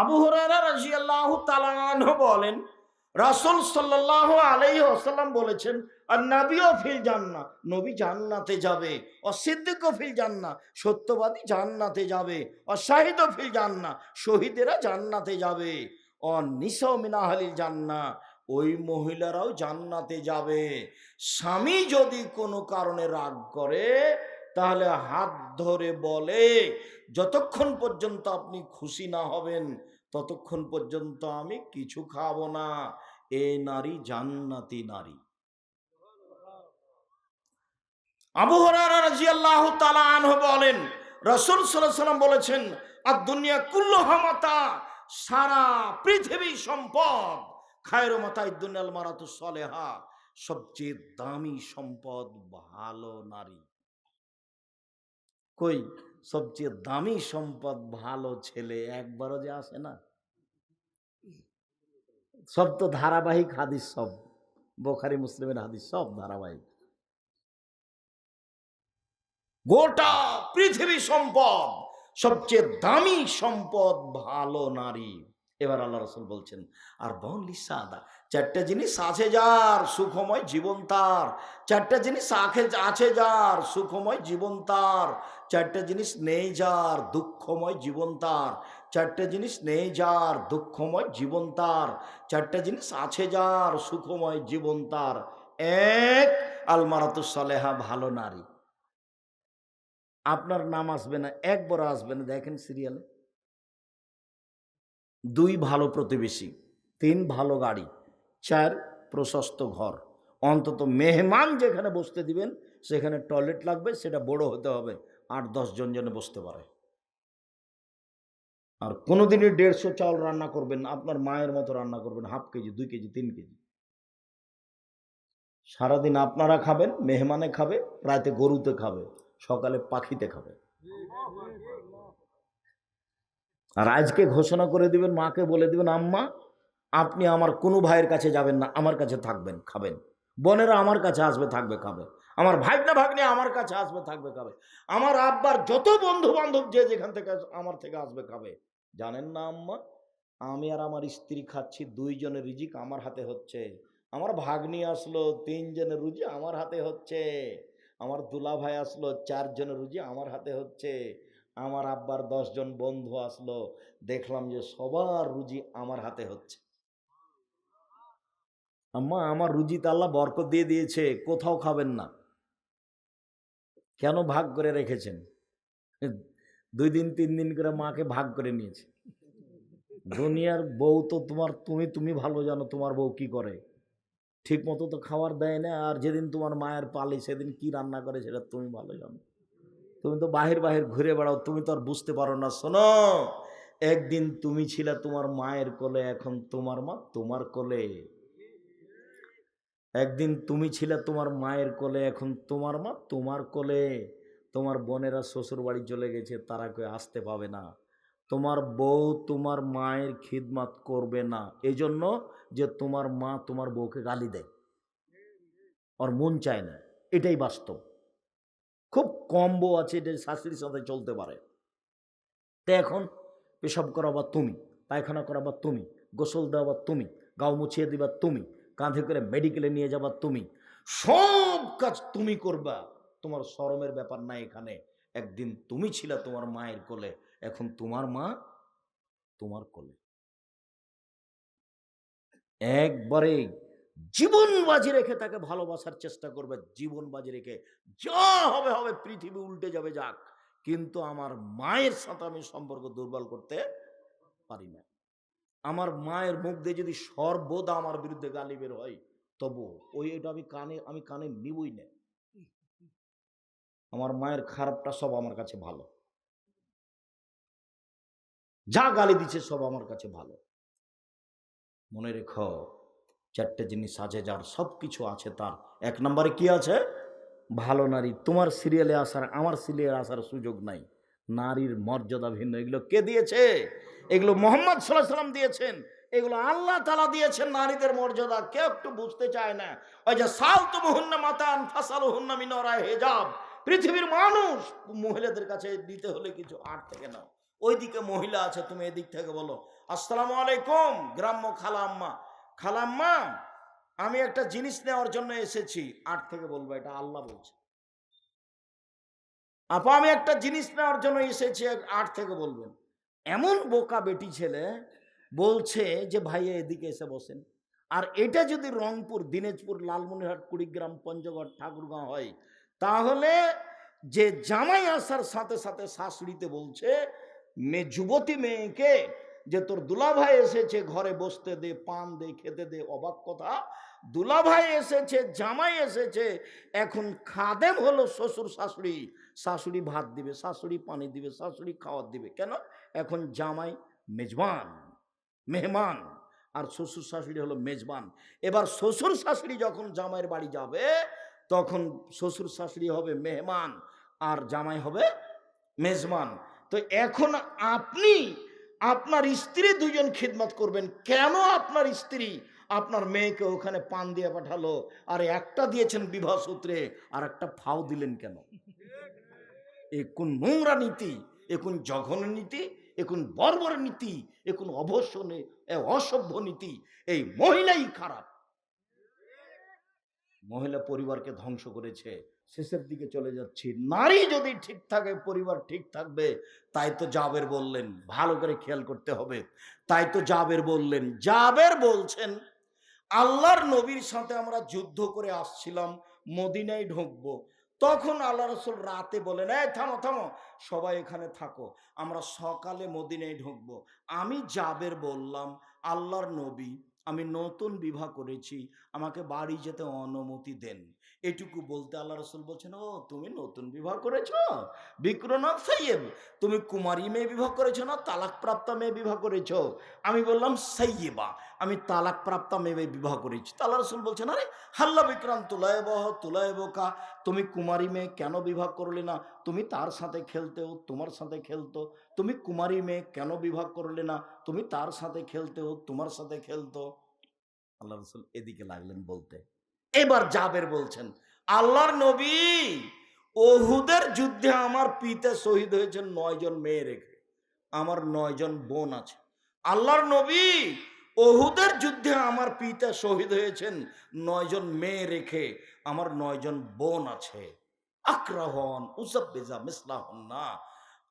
আবু হরারা রাজিয়াল্লাহু তাআলা বলেন, রাসুল সাল্লাল্লাহু আলাইহি ওয়াসাল্লাম বলেছেন আর নবীও ফিল জান্নাহ, নবী জান্নাতে যাবে ও সিদ্দিকও ফিল জান্নাহ, সত্যবাদী জান্নাতে যাবে শাহিদও ফিল জান্নাহ, শহীদেরা জান্নাতে যাবে ও নিসাও মিনাহালিল জান্নাহ, ওই মহিলারাও জান্নাতে যাবে। স্বামী যদি কোনো কারণে রাগ করে তাহলে হাত ধরে বলে, যতক্ষণ পর্যন্ত আপনি খুশি না হবেন, ততক্ষণ পর্যন্ত আমি কিছু খাব না। এ নারী জান্নাতি নারী। আবু তাআলা আনহু বলেন, রাসূল সাল্লাম বলেছেন আর দুনিয়া কুল্লু হামাতা, সারা পৃথিবী সম্পদ, খায়রু মাতাই দুনিয়াল মারাতু সলেহা, সবচেয়ে দামি সম্পদ ভালো নারী। কই, সবচেয়ে দামি সম্পদ ভালো ছেলে একবারও যে আসে না? সব তো ধারাবাহিক হাদিস সব। বোখারি মুসলিমের হাদিস সব ধারাবাহিক। গোটা পৃথিবী সম্পদ, সবচেয়ে দামি সম্পদ ভালো নারী। এবার আল্লাহ রসুল বলছেন, আর বনলি সাদা চারটা জিনিস আছে যার, সুখময় জীবন তার। চারটা জিনিস আখে আছে যার, সুখময় জীবন তার। চারটা জিনিস নেই যার, দুঃখময় জীবন তার। চারটে জিনিস নেই যার, দুঃখময় জীবন তার। চারটে জিনিস আছে যার, সুখময় জীবন তার। এক আলমারাতু সালেহা ভালো নারী। আপনার নাম আসবে না একবার আসবে না। দেখেন সিরিয়ালে দুই ভালো প্রতিবেশী, তিন ভালো গাড়ি। চার প্রশস্ত ঘর। অন্তত মেহমান যেখানে বসতে দিবেন, সেখানে টয়লেট লাগবে, সেটা বড় হতে হবে। আট, দশ জন জনে বসতে পারে। আর কোনোদিনই দেড়শো চাউল রান্না করবেন আপনার মায়ের মতো রান্না করবেন, হাফ কেজি, দুই কেজি, তিন কেজি। সারাদিন আপনারা খাবেন, মেহমানে খাবে, রাতে গরুতে খাবে, সকালে পাখিতে খাবে। আর আজকে ঘোষণা করে দিবেন, মাকে বলে দিবেন, আম্মা আপনি আমার কোনো ভাইয়ের কাছে যাবেন না, আমার কাছে থাকবেন, খাবেন। বোনেরা আমার কাছে আসবে, থাকবে, খাবে। আমার ভাগনা ভাগ্নে আমার কাছে আসবে, থাকবে, খাবে। আমার আব্বার যত বন্ধু বান্ধব যে যেখান থেকে আমার থেকে আসবে, খাবে। জানেন না আম্মা, আমি আর আমার স্ত্রী খাচ্ছি, দুইজনের রিজিক আমার হাতে হচ্ছে। আমার ভাগ্নি আসলো, তিনজনের রুজি আমার হাতে হচ্ছে। আমার দুলা ভাই আসলো, চারজনের রুজি আমার হাতে হচ্ছে। আমার আব্বার দশজন বন্ধু আসলো, দেখলাম যে সবার রুজি আমার হাতে হচ্ছে। আম্মা, আমার রুজিতে আল্লাহ বরকত দিয়ে দিয়েছে, কোথাও খাবেন না। কেন ভাগ করে রেখেছেন? দুই দিন, তিন দিন করে মাকে ভাগ করে নিয়েছে। দুনিয়ার বউ তো তোমার, তুমি তুমি ভালো জানো তোমার বউ কি করে। ঠিক মতো তো খাবার দেয় না, আর যেদিন তোমার মায়ের পালি, সেদিন কি রান্না করে সেটা তুমি ভালো জানো। তুমি তো বাহির বাহির ঘুরে বেড়াও, তুমি তো আর বুঝতে পারো না। শোনো, একদিন তুমি ছিলে তোমার মায়ের কোলে, এখন তোমার মা তোমার কোলে। একদিন তুমি ছিলে তোমার মায়ের কোলে, এখন তোমার মা তোমার কোলে। তোমার বোনেরা শ্বশুর বাড়ি চলে গেছে, তারা কেউ আসতে পাবে না। তোমার বউ তোমার মায়ের খিদমাত করবে না। এজন্য যে তোমার মা তোমার বউকে গালি দেয়। ওর মন চায় না। এটাই বাস্তব। খুব কম বউ আছে এটা শাশুড়ির সাথে চলতে পারে। তো এখন পেশাব করাবার তুমি, পায়খানা করাবার তুমি, গোসল দেওয়াবার তুমি, গাও মুছিয়ে দিবার তুমি কাঁধে করে মেডিকেলে নিয়ে যাবা তুমি। সব কাজ তুমি করবা। তোমার শরমের ব্যাপার নাই এখানে। একদিন তুমি ছিলে তোমার মায়ের কোলে, এখন তোমার মা তোমার কোলে। একবারে জীবন বাজি রেখে তাকে ভালোবাসার চেষ্টা করবে, জীবন বাজি রেখে। যা হবে হবে, পৃথিবী উল্টে যাবে, যাক। কিন্তু আমার মায়ের সাথে আমি সম্পর্ক দুর্বল করতে পারি না। আমার মায়ের মুখ দিয়ে যদি সর্বদা আমার বিরুদ্ধে গালি বের হয়, তবু ওই এটা আমি কানে আমি কানে নিবই না। আমার মায়ের খারাপটা সব আমার কাছে ভালো। যা গালি দিচ্ছে সব আমার কাছে ভালো। মনে রেখ, চারটে জিনিস আছে যার সব কিছু আছে, তার এক নম্বরে কি আছে? ভালো নারী। তোমার সিরিয়ালে আসার, আমার সিরিয়ালে আসার সুযোগ নাই। নারীর মর্যাদা ভিন্ন। এগুলো কে দিয়েছে? এগুলো মোহাম্মদ সাল্লাহ সাল্লাম দিয়েছেন। এগুলো আল্লাহ তালা দিয়েছেন নারীদের মর্যাদা। কেউ একটু বুঝতে চায় না। ওই যে সাল তো মুহুন্না মাতান ফাসাল হুন্না মিনরা হেজাব। পৃথিবীর মানুষ মহিলাদের কাছে দিতে হলে কিছু আট থেকে নাও। ওইদিকে মহিলা আছে, তুমি এদিক থেকে বলো। আসসালামু আলাইকুম, গ্রাম্য খালাম্মা। খালাম্মা, আমি একটা জিনিস নেওয়ার জন্য এসেছি। আট থেকে বলব, এটা আল্লাহ বলছে। আপা, আমি একটা জিনিস নেওয়ার জন্য এসেছি আট থেকে বলবেন। এমন বোকা বেটি ছেলে বলছে যে ভাইয়া এদিকে এসে বসেন। আর এটা যদি রংপুর, দিনাজপুর লালমনিহাট কুড়িগ্রাম, পঞ্চগড়, ঠাকুরগাঁও হয়, তাহলে যে জামাই আসার সাথে সাথে শাশুড়িতে বলছে মেয়ে যুবতী মেয়েকে যে তোর দুলাভাই এসেছে, ঘরে বসতে দে, পান দে, খেতে দে, অবাক কথা। দুলাভাই এসেছে, জামাই এসেছে, এখন খাদেম হলো শ্বশুর, শাশুড়ি। শাশুড়ি ভাত দিবে, শাশুড়ি পানি দিবে, শাশুড়ি খাওয়ার দিবে। কেন? এখন জামাই মেজবান, মেহমান, আর শ্বশুর, শাশুড়ি হলো মেজবান। এবার শ্বশুর, শাশুড়ি যখন জামাইয়ের বাড়ি যাবে, তখন শ্বশুর, শাশুড়ি হবে মেহমান, আর জামাই হবে মেজবান। তো এখন আপনি আপনার স্ত্রী দুজন খিদমত করবেন। কেন আপনার স্ত্রী? আপনার মেয়েকে ওখানে পান দিয়ে পাঠালো, আর একটা দিয়েছেন বিবাহ সূত্রে, আর একটা ফাও দিলেন কেন? এ কোন নোংরা নীতি, এ কোন জঘন্য নীতি, এ কোন বর্বর নীতি, এ কোন অবশ্য এ অসভ্য নীতি, এই মহিলাই খারাপ। মহিলা পরিবারকে ধ্বংস করেছে শেষের দিকে চলে যাচ্ছি। নারী যদি ঠিক থাকে, পরিবার ঠিক থাকবে, তাই তো জাবের বললেন, ভালো করে খেয়াল করতে হবে। তাই তো জাবের বললেন। জাবের বলছেন, আল্লাহর নবীর সাথে আমরা যুদ্ধ করে আসছিলাম, মদিনায় ঢুকবো। তখন আল্লাহ রসুল রাতে বলেন, এই থামো থামো, সবাই এখানে থাকো, আমরা সকালে মদিনায় ঢুকবো। আমি জাবের বললাম, আল্লাহর নবী, আমি নতুন বিবাহ করেছি, আমাকে বাড়ি যেতে অনুমতি দেন। এটুকু বলতে আল্লাহ রসুল বলছেন, ও, তুমি নতুন বিবাহ করেছ? বিক্রনাথ সাইয়েব তুমি কুমারী মেয়ে বিবাহ করেছ না তালাক প্রাপ্তা মেয়ে বিবাহ করেছ? আমি বললাম সাইয়েবা আমি তালাক প্রাপ্তা মেয়ে বিবাহ করেছি। তা আল্লাহ রসুল বলছেন, আরে, হাল্লা বিক্রাম তুলায় বহ তুলায় বোকা তুমি কুমারী মেয়ে কেন বিবাহ করলে না? তুমি তার সাথে খেলতেও, তোমার সাথে খেলতো। তুমি কুমারী মেয়ে কেন বিবাহ করলে না? তুমি তার সাথে খেলতেও, তোমার সাথে খেলতো। আল্লাহ রসুল এদিকে লাগলেন বলতে। এবার জাবের বলছেন, আল্লাহর নবী ওহুদের যুদ্ধে আমার পিতা শহীদ হয়েছেন, নয়জন মেয়ে রেখে। আমার নয়জন বোন আছে। আল্লাহর নবী ওহুদের যুদ্ধে আমার পিতা শহীদ হয়েছেন, নয়জন মেয়ে রেখে আমার নয়জন বোন আছে। আক্রাহন, উসাব্বেজা মিসলাহন না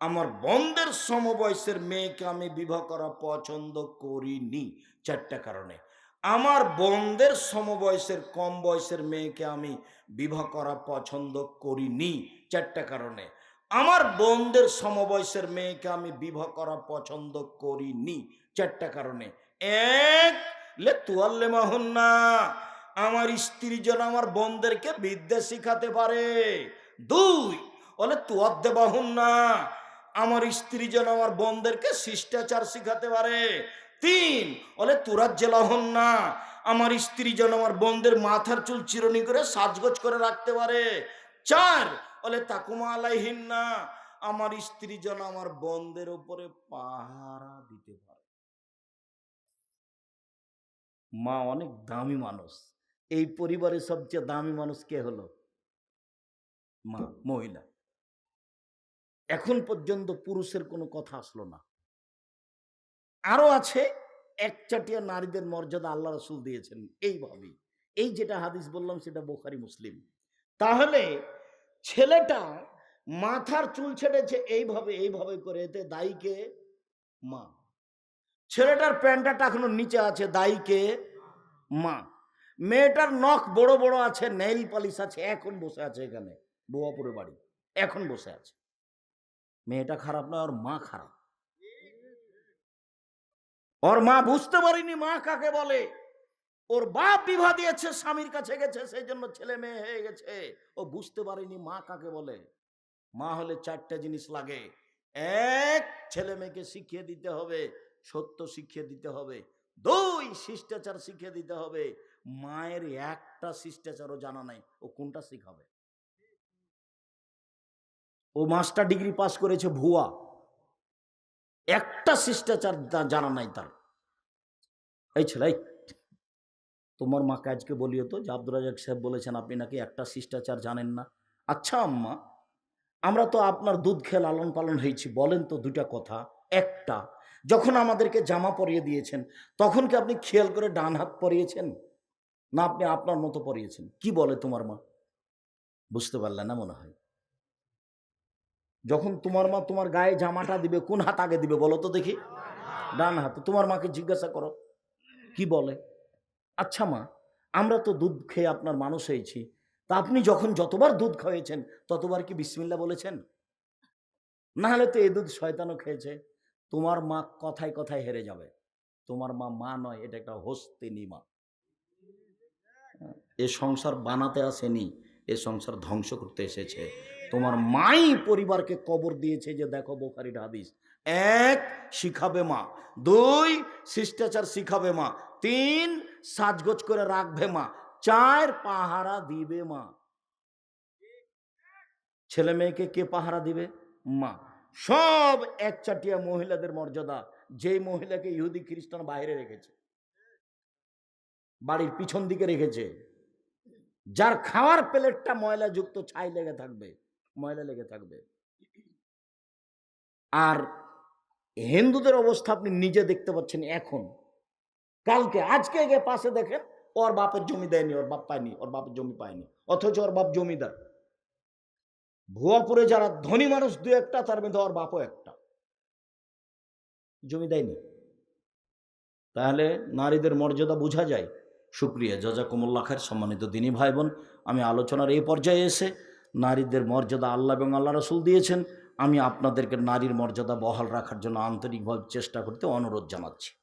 আমার বন্ধের সমবয়সের মেয়েকে আমি বিবাহ করা পছন্দ করিনি, চারটা কারণে। আমার বন্ধের সমবয়সের কম বয়সের মেয়েকে আমি বিবাহ করা পছন্দ করিনি চারটা কারণে। আমার বন্ধের সমবয়সের মেয়েকে আমি বিবাহ করা পছন্দ করিনি চারটা কারণে। এক, লে তুয়াল্লে মাহুন্না, আমার স্ত্রী যেন আমার বোনদেরকে বিদ্যা শিখাতে পারে। দুই বলে তুয়াদ্দে বাহুন্না আমার স্ত্রী যেন আমার বোনদেরকে শিষ্টাচার শিখাতে পারে। তিন। বলে তুরাজ্জেলাহন না। আমার স্ত্রী যেন আমার বোনদের মাথার চুল চিরনি করে সাজগোজ করে রাখতে পারে। চার। বলে, তাকুমা আলাইহিন না। আমার স্ত্রী যেন আমার বোনদের উপরে পাহারা দিতে পারে। মা অনেক দামি মানুষ। এই পরিবারের সবচেয়ে দামি মানুষ কে হলো? মা, মহিলা। এখন পর্যন্ত পুরুষের কোনো কথা আসলো না। আরও আছে, একচাটিয়া নারীদের মর্যাদা আল্লাহ রসুল দিয়েছেন এইভাবেই এই যেটা হাদিস বললাম, সেটা বোখারি মুসলিম। তাহলে ছেলেটা মাথার চুল ছেড়েছে, এইভাবে এইভাবে করে, এতে দায়ীকে মা। ছেলেটার প্যান্টাটা এখনও নিচে আছে দায়ীকে মা। মেয়েটার নখ বড় বড় আছে, নেইল পালিশ আছে, এখন বসে আছে এখানে বোয়াপুরে বাড়ি, এখন বসে আছে। মেয়েটা খারাপ না ওর মা খারাপ। ওর মা বুঝতে পারিনি মা কাকে বলে। ওর বাপ বিবাহ দিয়েছে, স্বামীর কাছে গেছে, সেই জন্য ছেলে মেয়ে হয়ে গেছে। ও বুঝতে পারিনি মা কাকে বলে। মা হলে চারটা জিনিস লাগে। এক, ছেলে মেয়েকে শিখিয়ে দিতে হবে, সত্য শিখিয়ে দিতে হবে। দুই, শিষ্টাচার শিখিয়ে দিতে হবে। মায়ের একটা শিষ্টাচারও জানা নাই, ও কোনটা শিখাবে? ও মাস্টার ডিগ্রি পাস করেছে ভুয়া। একটা শিষ্টাচার জানা নাই তার। এই ছেলে তোমার মাকে আজকে বলিও তো, যে আব্দুল রাজাক সাহেব বলেছেন, আপনি নাকি একটা শিষ্টাচার জানেন না? আচ্ছা আম্মা, আমরা তো আপনার দুধ খেয়ে লালন পালন হয়েছি, বলেন তো দুটা কথা। একটা, যখন আমাদেরকে জামা পরিয়ে দিয়েছেন, তখন কি আপনি খেয়াল করে ডান হাত পরিয়েছেন? না, আপনি আপনার মতো পরিয়েছেন। কি বলে তোমার মা? বুঝতে পারলেন না মনে হয়। যখন তোমার মা তোমার গায়ে জামাটা দিবে, কোন হাত আগে দিবে বলো তো দেখি? ডান হাতে। তোমার মাকে জিজ্ঞাসা করো, কি বলে? আচ্ছা মা, আমরা তো দুধ খেয়ে আপনার মানুষ হয়েছি। তা আপনি যখন যতবার দুধ খাইয়েছেন ততবার কি বিসমিল্লা বলেছেন? না হলে তো এ দুধ শয়তানও খেয়েছে। তোমার মা কথায় কথায় হেরে যাবে। তোমার মা মা নয়, এটা একটা হস্তিনী মা এ সংসার বানাতে আসেনি, এ সংসার ধ্বংস করতে এসেছে। তোমার মাই পরিবারকে কবর দিয়েছে যে দেখো বোখারির হাদিস। এক, শিখাবে মা। দুই, শিষ্টাচার শিখাবে মা। তিন, সাজগোজ করে রাখবে মা। চার, পাহারা দিবে মা। ছেলে মেয়েকে কে পাহারা দিবে? মা। সব একচাটিয়া মহিলাদের মর্যাদা। যেই মহিলাকে ইহুদি, খ্রিস্টান বাইরে রেখেছে, বাড়ির পিছন দিকে রেখেছে, যার খাওয়ার প্লেটটা ময়লা যুক্ত ছাই লেগে থাকবে ময়লা লেগে থাকবে। আর হিন্দুদের অবস্থা আপনি নিজে দেখতে পাচ্ছেন এখন। কালকে, আজকে গিয়ে পাশে দেখেন, ওর বাপের জমি দেয়নি, ওর বাপ পায়নি, ওর বাপের জমি পায়নি, অথচ ওর বাপ জমিদার। ভুয়াপুরে যারা ধনী মানুষ, দু একটা, তার মধ্যে ওর বাপও একটা। জমি দেয়নি। তাহলে নারীদের মর্যাদা বোঝা যায়। সুক্রিয়া জাজাকুমুল্লা খায়ের সম্মানিত দিনী ভাই বোন আমি আলোচনার এই পর্যায়ে এসে নারীদের মর্যাদা আল্লাহ এবং আল্লাহ রসুল দিয়েছেন। আমি আপনাদেরকে নারীর মর্যাদা বহাল রাখার জন্য আন্তরিকভাবে চেষ্টা করতে অনুরোধ জানাচ্ছি।